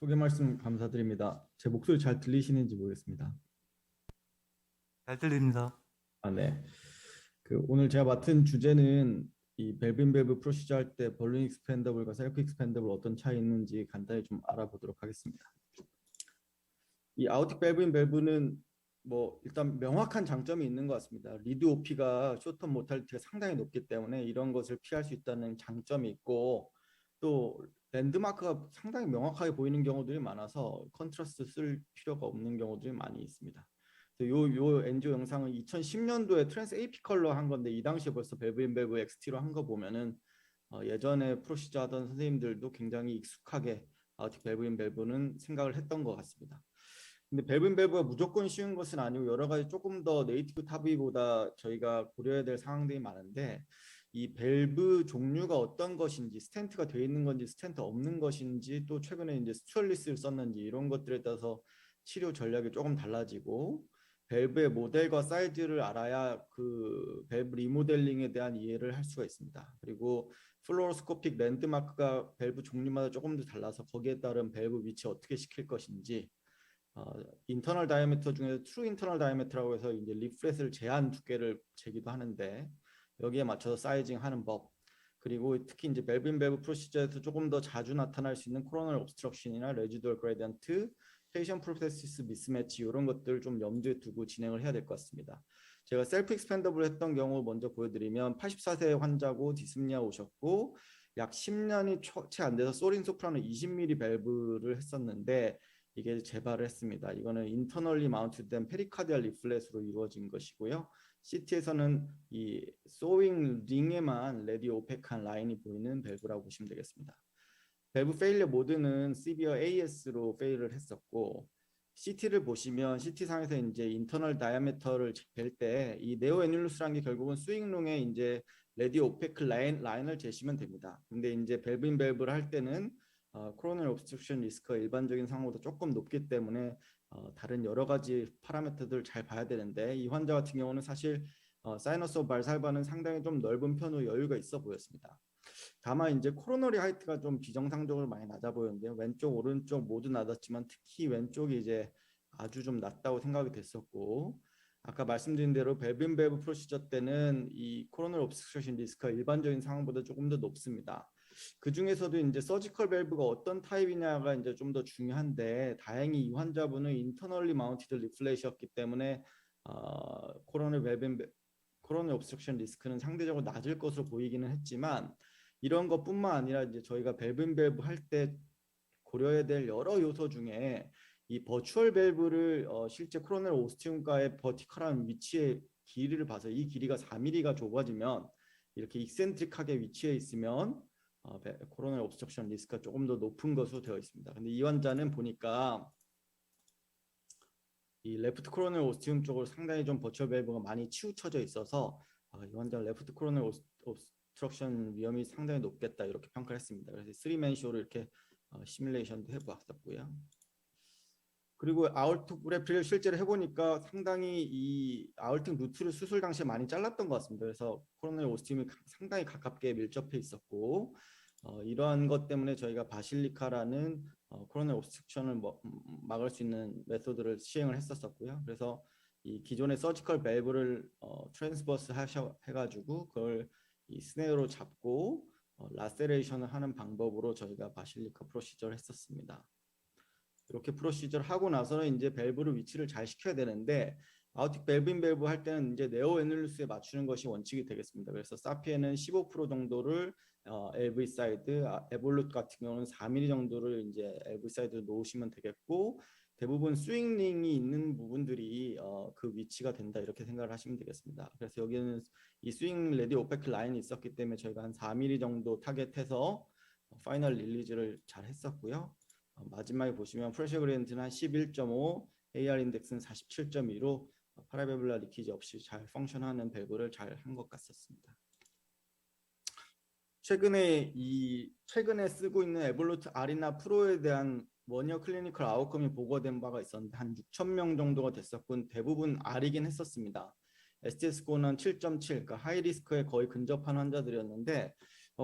소개 말씀 감사드립니다. 제 목소리 잘 들리시는지 모르겠습니다. 잘 들립니다. 아, 네. 그 오늘 제가 맡은 주제는 이 벨빈 밸브 프로시저 할때 볼륨 익스펜더블과 셀프 익스펜더블 어떤 차이 있는지 간단히 좀 알아보도록 하겠습니다. 이 아우틱 밸브인 밸브는 뭐 일단 명확한 장점이 있는 것 같습니다. 리드 오피가 쇼턴 모탈리티가 상당히 높기 때문에 이런 것을 피할 수 있다는 장점이 있고 또 랜드마크가 상당히 명확하게 보이는 경우들이 많아서 컨트라스트 쓸 필요가 없는 경우들이 많이 있습니다. 요, 요 엔조 영상은 2010년도에 트랜스 AP 컬러 한 건데 이 당시에 벌써 벨브인 벨브 XT로 한 거 보면은 어, 예전에 프로시저 하던 선생님들도 굉장히 익숙하게 아우틱 벨브인 벨브는 생각을 했던 것 같습니다. 근데 벨브인 벨브가 무조건 쉬운 것은 아니고 여러 가지 조금 더 네이티브 타비보다 저희가 고려해야 될 상황들이 많은데 이 밸브 종류가 어떤 것인지 스텐트가 되어 있는 건지 스텐트 없는 것인지 또 최근에 이제 스튜얼리스를 썼는지 이런 것들에 따라서 치료 전략이 조금 달라지고 밸브의 모델과 사이즈를 알아야 그 밸브 리모델링에 대한 이해를 할 수가 있습니다. 그리고 플로로스코픽 랜드마크가 밸브 종류마다 조금 더 달라서 거기에 따른 밸브 위치 어떻게 시킬 것인지 어, 인터널 다이아미터 중에서 트루 인터널 다이아미터라고 해서 이제 리프렛을 제한 두께를 재기도 하는데 여기에 맞춰서 사이징 하는 법 그리고 특히 이제 벨빈 밸브 프로시저에서 조금 더 자주 나타날 수 있는 코로널 옵스트럭션이나 레지두얼 그레디언트 페이션 프로세시스 미스매치 이런 것들 좀 염두에 두고 진행을 해야 될 것 같습니다. 제가 셀프 익스펜더블 했던 경우 먼저 보여드리면 84세 환자고 디스미아 오셨고 약 10년이 채 안 돼서 소린 소프라노 20mm 밸브를 했었는데 이게 재발을 했습니다. 이거는 인터널리 마운트된 페리카디얼 리플렛으로 이루어진 것이고요. CT에서는 이 소잉 링에만 레디 오펙한 라인이 보이는 밸브라고 보시면 되겠습니다. 밸브 페일리어 모드는 시비어 AS로 페일을 했었고 CT를 보시면 CT 상에서 이제 인터널 다이아메터를 잴 때 이 네오 애뉰루스라는 게 결국은 스윙롱에 이제 레디 오페크 라인 라인을 재시면 됩니다. 근데 이제 밸브인 밸브를 할 때는 어, 코로널 옵스트럭션 리스크가 일반적인 상황보다 조금 높기 때문에 어, 다른 여러 가지 파라미터들을 잘 봐야 되는데 이 환자 같은 경우는 사실 어, 사이너스 발살반은 상당히 좀 넓은 편으로 여유가 있어 보였습니다. 다만 이제 코로너리 하이트가 좀 비정상적으로 많이 낮아 보였는데요. 왼쪽 오른쪽 모두 낮았지만 특히 왼쪽이 이제 아주 좀 낮다고 생각이 됐었고 아까 말씀드린 대로 벨빈 밸브 프로시저 때는 이 코로널 옵스트럭션 리스크가 일반적인 상황보다 조금 더 높습니다. 그 중에서도 이제 서지컬 밸브가 어떤 타입이냐가 이제 좀 더 중요한데 다행히 이 환자분은 인터널리 마운티드 리플렛이었기 때문에 어, 코로널 밸브 코로널 옵스트럭션 리스크는 상대적으로 낮을 것으로 보이기는 했지만 이런 것뿐만 아니라 이제 저희가 밸브인 밸브 할 때 고려해야 될 여러 요소 중에 이 버추얼 밸브를 어, 실제 코로넬 오스티움과의 버티컬한 위치의 길이를 봐서 이 길이가 4mm가 좁아지면 이렇게 익센트릭하게 위치해 있으면 어, 코로넬 옵스트럭션 리스크가 조금 더 높은 것으로 되어 있습니다. 근데 이 환자는 보니까 이 레프트 코로넬 오스티움 쪽으로 상당히 좀 버추얼 밸브가 많이 치우쳐져 있어서 어, 이 환자 레프트 코로넬 오스트럭션 위험이 상당히 높겠다 이렇게 평가를 했습니다. 그래서 3맨 쇼로 이렇게 어, 시뮬레이션도 해보았었고요. 그리고 아울틱 브레프를 실제로 해보니까 상당히 이 아울틱 루트를 수술 당시에 많이 잘랐던 것 같습니다. 그래서 코로넬 오스팀이 상당히 가깝게 밀접해 있었고 어, 이러한 것 때문에 저희가 바실리카라는 어, 코로넬 옵스트럭션을 뭐, 막을 수 있는 메소드를 시행을 했었었고요. 그래서 이 기존의 서지컬 밸브를 어, 트랜스버스 하셔 해가지고 그걸 이 스네어로 잡고 어, 라세레이션을 하는 방법으로 저희가 바실리카 프로시저를 했었습니다. 이렇게 프로시저를 하고 나서는 이제 밸브를 위치를 잘 시켜야 되는데 아우틱 밸브인 밸브 할 때는 이제 네오 애널루스에 맞추는 것이 원칙이 되겠습니다. 그래서 사피에는 15% 정도를 어, LV 사이드, 아, 에볼루트 같은 경우는 4mm 정도를 이제 LV 사이드로 놓으시면 되겠고 대부분 스윙링이 있는 부분들이 어, 그 위치가 된다 이렇게 생각을 하시면 되겠습니다. 그래서 여기는 이 스윙 레디 오페크 라인이 있었기 때문에 저희가 한 4mm 정도 타겟해서 파이널 릴리즈를 잘 했었고요. 어, 마지막에 보시면 프레셔 그레디언트는 한 11.5, AR 인덱스는 47.2로 파라베블라 리키지 없이 잘 펑션하는 밸브를 잘 한 것 같았습니다. 최근에 이 최근에 쓰고 있는 에볼루트 아리나 프로에 대한 원이어 클리니컬 아웃컴이 보고된 바가 있었는데 한 6천 명 정도가 됐었고 대부분 R이긴 했었습니다. STS 스코어는 7.7, 그러니까 하이 리스크에 거의 근접한 환자들이었는데 어,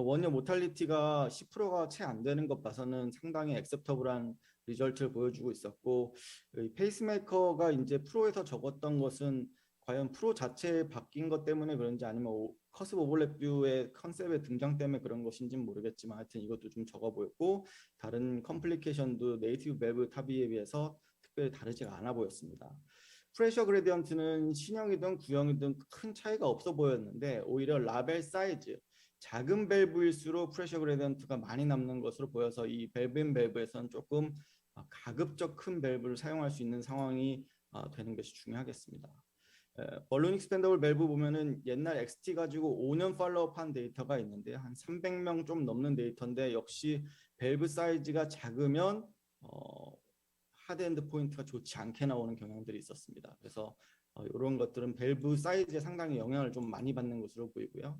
원년 모탈리티가 10%가 채 안 되는 것 봐서는 상당히 액셉터블한 리절트를 보여주고 있었고 이 페이스메이커가 이제 프로에서 적었던 것은 과연 프로 자체에 바뀐 것 때문에 그런지 아니면 오- 커스브 오버랩 뷰의 컨셉의 등장 때문에 그런 것인지는 모르겠지만 하여튼 이것도 좀 적어 보였고 다른 컴플리케이션도 네이티브 밸브 탑이에 비해서 특별히 다르지가 않아 보였습니다. 프레셔 그레디언트는 신형이든 구형이든 큰 차이가 없어 보였는데 오히려 라벨 사이즈 작은 밸브일수록 프레셔 그레디언트가 많이 남는 것으로 보여서 이 밸브인 밸브에서는 조금 어, 가급적 큰 밸브를 사용할 수 있는 상황이 어, 되는 것이 중요하겠습니다. 에, 벌룬 익스펜더블 밸브 보면은 옛날 XT 가지고 5년 팔로우한 데이터가 있는데 한 300명 좀 넘는 데이터인데 역시 밸브 사이즈가 작으면 어, 하드엔드 포인트가 좋지 않게 나오는 경향들이 있었습니다. 그래서 어, 이런 것들은 밸브 사이즈에 상당히 영향을 좀 많이 받는 것으로 보이고요.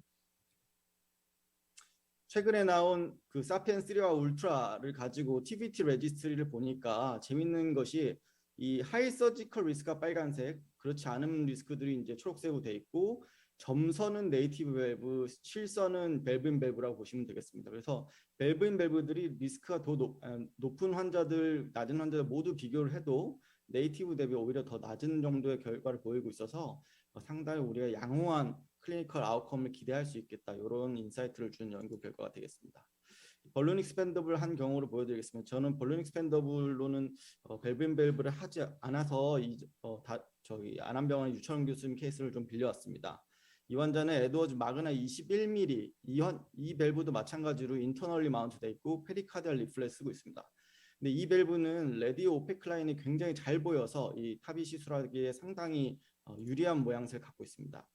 최근에 나온 그 사피엔 3와 울트라를 가지고 TVT 레지스트리를 보니까 재밌는 것이 이 하이 서지컬 리스크가 빨간색, 그렇지 않은 리스크들이 이제 초록색으로 돼 있고 점선은 네이티브 밸브, 실선은 밸브인 밸브라고 보시면 되겠습니다. 그래서 밸브인 밸브들이 리스크가 더 높, 아, 높은 환자들, 낮은 환자들 모두 비교를 해도 네이티브 대비 오히려 더 낮은 정도의 결과를 보이고 있어서 어, 상당히 우리가 양호한 클리니컬 아웃컴을 기대할 수 있겠다. 이런 인사이트를 주는 연구 결과가 되겠습니다. 벌룬 익스펜더블 한 경우로 보여드리겠습니다. 저는 벌룬 익스펜더블로는 어, 밸브인 밸브를 하지 않아서 이, 어, 다, 저기 안암병원 유철원 교수님 케이스를 좀 빌려왔습니다. 이 환자는 에드워즈 마그나 21mm 이, 환, 이 밸브도 마찬가지로 인터널리 마운트돼 있고 페리카디얼 리플렛 쓰고 있습니다. 근데 이 밸브는 레디오 오페크 라인이 굉장히 잘 보여서 이 탑이 시술하기에 상당히 어, 유리한 모양새를 갖고 있습니다.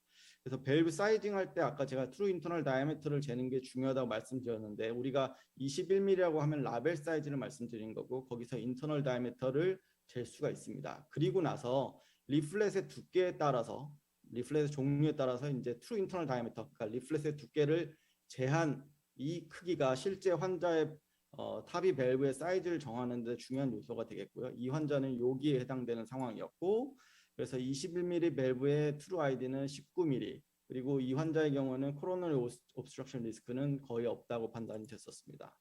그래서 밸브 사이징 할 때 아까 제가 트루 인터널 다이아메터를 재는 게 중요하다고 말씀드렸는데 우리가 21mm라고 하면 라벨 사이즈를 말씀드린 거고 거기서 인터널 다이아메터를 잴 수가 있습니다. 그리고 나서 리플렛의 두께에 따라서 리플렛의 종류에 따라서 이제 트루 인터널 다이아메터 그러니까 리플렛의 두께를 제한 이 크기가 실제 환자의 어, 탑이 밸브의 사이즈를 정하는 데 중요한 요소가 되겠고요. 이 환자는 여기에 해당되는 상황이었고 그래서 21mm 밸브의 트루 아이디는 19mm 그리고 이 환자의 경우는 코로너리 옵스트럭션 리스크는 거의 없다고 판단이 됐었습니다.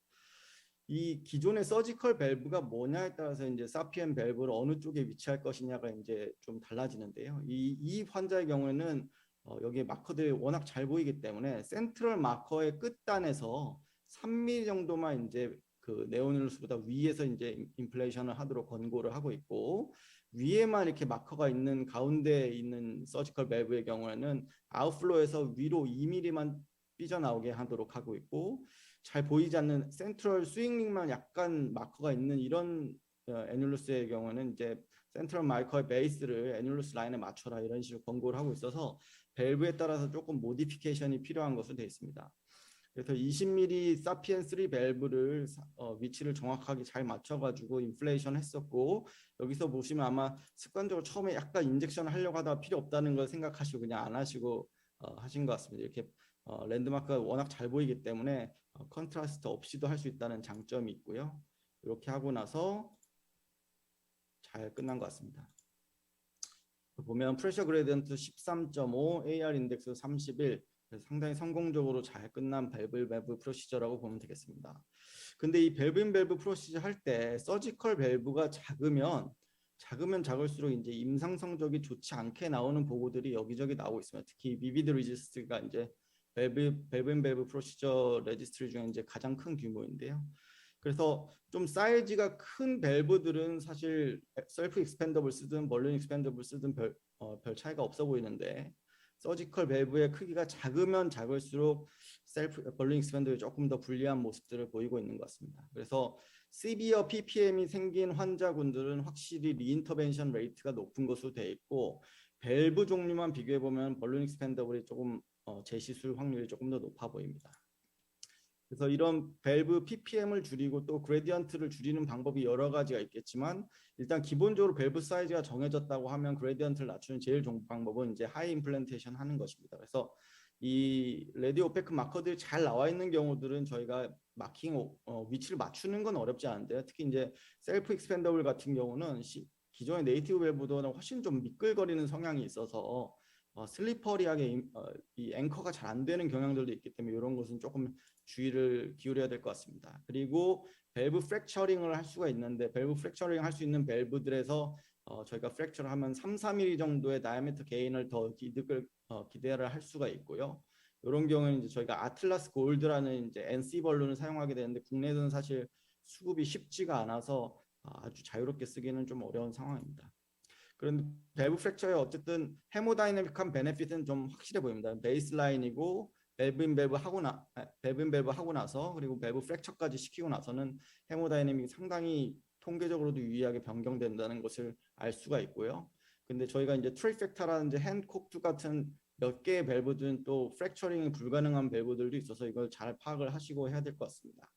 이 기존의 서지컬 밸브가 뭐냐에 따라서 이제 사피엔 밸브를 어느 쪽에 위치할 것이냐가 이제 좀 달라지는데요. 이, 이 환자의 경우에는 어, 여기에 마커들이 워낙 잘 보이기 때문에 센트럴 마커의 끝단에서 3mm 정도만 이제 그 네오닐루스보다 위에서 이제 인플레이션을 하도록 권고를 하고 있고 위에만 이렇게 마커가 있는 가운데에 있는 서지컬 밸브의 경우에는 아웃플로에서 위로 2mm만 삐져나오게 하도록 하고 있고 잘 보이지 않는 센트럴 스윙링만 약간 마커가 있는 이런 어, 애뉴루스의 경우는 이제 센트럴 마이커의 베이스를 애뉴루스 라인에 맞춰라 이런 식으로 권고를 하고 있어서 밸브에 따라서 조금 모디피케이션이 필요한 것으로 되어 있습니다. 그래서 20mm 사피엔 3 밸브를 어, 위치를 정확하게 잘 맞춰가지고 인플레이션 했었고 여기서 보시면 아마 습관적으로 처음에 약간 인젝션을 하려고 하다가 필요 없다는 걸 생각하시고 그냥 안 하시고 어, 하신 것 같습니다. 이렇게 어, 랜드마크가 워낙 잘 보이기 때문에 어, 컨트라스트 없이도 할 수 있다는 장점이 있고요. 이렇게 하고 나서 잘 끝난 것 같습니다. 보면 프레셔 그레디언트 13.5, AR 인덱스 31 그래서 상당히 성공적으로 잘 끝난 밸브 밸브 프로시저라고 보면 되겠습니다. 근데 이 밸브인 밸브 프로시저 할 때 서지컬 밸브가 작으면 작으면 작을수록 이제 임상 성적이 좋지 않게 나오는 보고들이 여기저기 나오고 있습니다. 특히 비비드 리지스트가 이제 밸브 밸브인 밸브 프로시저 레지스트리 중에 이제 가장 큰 규모인데요. 그래서 좀 사이즈가 큰 밸브들은 사실 셀프 익스펜더블 쓰든 벌룬 익스펜더블 쓰든 별, 어, 별 차이가 없어 보이는데 서지컬 밸브의 크기가 작으면 작을수록 셀프 벌룬 익스펜더에 조금 더 불리한 모습들을 보이고 있는 것 같습니다. 그래서 시비어 PPM이 생긴 환자군들은 확실히 리인터벤션 레이트가 높은 것으로 되어 있고 밸브 종류만 비교해 보면 벌룬 익스펜더블이 조금 어, 재시술 확률이 조금 더 높아 보입니다. 그래서 이런 밸브 PPM을 줄이고 또 그레디언트를 줄이는 방법이 여러 가지가 있겠지만 일단 기본적으로 밸브 사이즈가 정해졌다고 하면 그레디언트를 낮추는 제일 좋은 방법은 이제 하이 임플란테이션 하는 것입니다. 그래서 이 레디 오 페크 마커들이 잘 나와 있는 경우들은 저희가 마킹 어, 위치를 맞추는 건 어렵지 않은데요. 특히 이제 셀프 익스펜더블 같은 경우는 시, 기존의 네이티브 밸브보다 훨씬 좀 미끌거리는 성향이 있어서 어, 슬리퍼리하게 임- 어, 이 앵커가 잘 안 되는 경향들도 있기 때문에 이런 것은 조금 주의를 기울여야 될 것 같습니다. 그리고 밸브 프랙처링을 할 수가 있는데 밸브 프랙처링 할 수 있는 밸브들에서 어, 저희가 프랙처를 하면 3, 3mm 정도의 다이아미터 게인을 더 기득을 어, 기대를 할 수가 있고요. 이런 경우에는 이제 저희가 아틀라스 골드라는 이제 NC 벌룬을 사용하게 되는데 국내에서는 사실 수급이 쉽지가 않아서 아, 아주 자유롭게 쓰기는 좀 어려운 상황입니다. 그런데 밸브 프랙처의 어쨌든 헤모다이내믹한 베네핏은 좀 확실해 보입니다. 베이스라인이고 밸브인 밸브 하고 나 아, 밸브인 밸브 하고 나서 그리고 밸브 프랙처까지 시키고 나서는 헤모다이내믹이 상당히 통계적으로도 유의하게 변경된다는 것을 알 수가 있고요. 근데 저희가 이제 트리팩타라든지 핸콕투 같은 몇 개의 밸브들은 또 프랙처링이 불가능한 밸브들도 있어서 이걸 잘 파악을 하시고 해야 될 것 같습니다.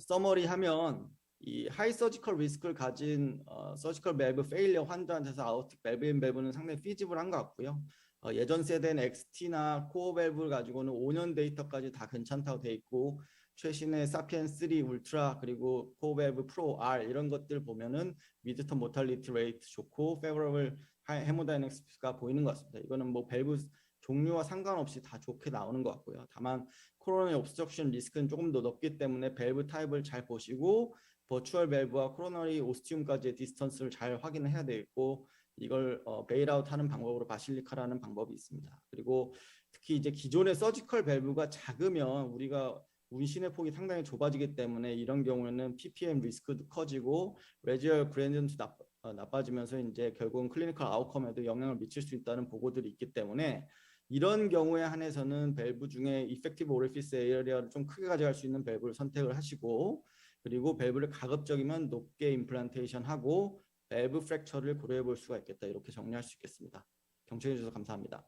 서머리 하면 이 하이 서지컬 리스크를 가진 어, 서지컬 밸브 페일리어 환자한테서 아우틱 밸브 인 밸브는 상당히 피지블한 것 같고요. 어, 예전 세대는 XT나 코어 밸브를 가지고는 5년 데이터까지 다 괜찮다고 돼 있고 최신의 사피엔 3 울트라 그리고 코어 밸브 프로 R 이런 것들 보면은 미드턴 모탈리티 레이트 좋고 페버러블 헤모다이넥스가 보이는 것 같습니다. 이거는 뭐 밸브 종류와 상관없이 다 좋게 나오는 것 같고요. 다만 코로나의 옵스트럭션 리스크는 조금 더 높기 때문에 밸브 타입을 잘 보시고 버추얼 밸브와 코로너리 오스티움까지의 디스턴스를 잘 확인을 해야 되겠고 이걸 어, 베일아웃 하는 방법으로 바실리카라는 방법이 있습니다. 그리고 특히 이제 기존의 서지컬 밸브가 작으면 우리가 운신의 폭이 상당히 좁아지기 때문에 이런 경우에는 ppm 리스크도 커지고 레지얼 그레디언트 나빠, 어, 나빠지면서 이제 결국은 클리니컬 아웃컴에도 영향을 미칠 수 있다는 보고들이 있기 때문에 이런 경우에 한해서는 밸브 중에 이펙티브 오리피스 에리어를 좀 크게 가져갈 수 있는 밸브를 선택을 하시고 그리고 밸브를 가급적이면 높게 임플란테이션 하고 밸브 프랙처를 고려해 볼 수가 있겠다 이렇게 정리할 수 있겠습니다. 경청해 주셔서 감사합니다.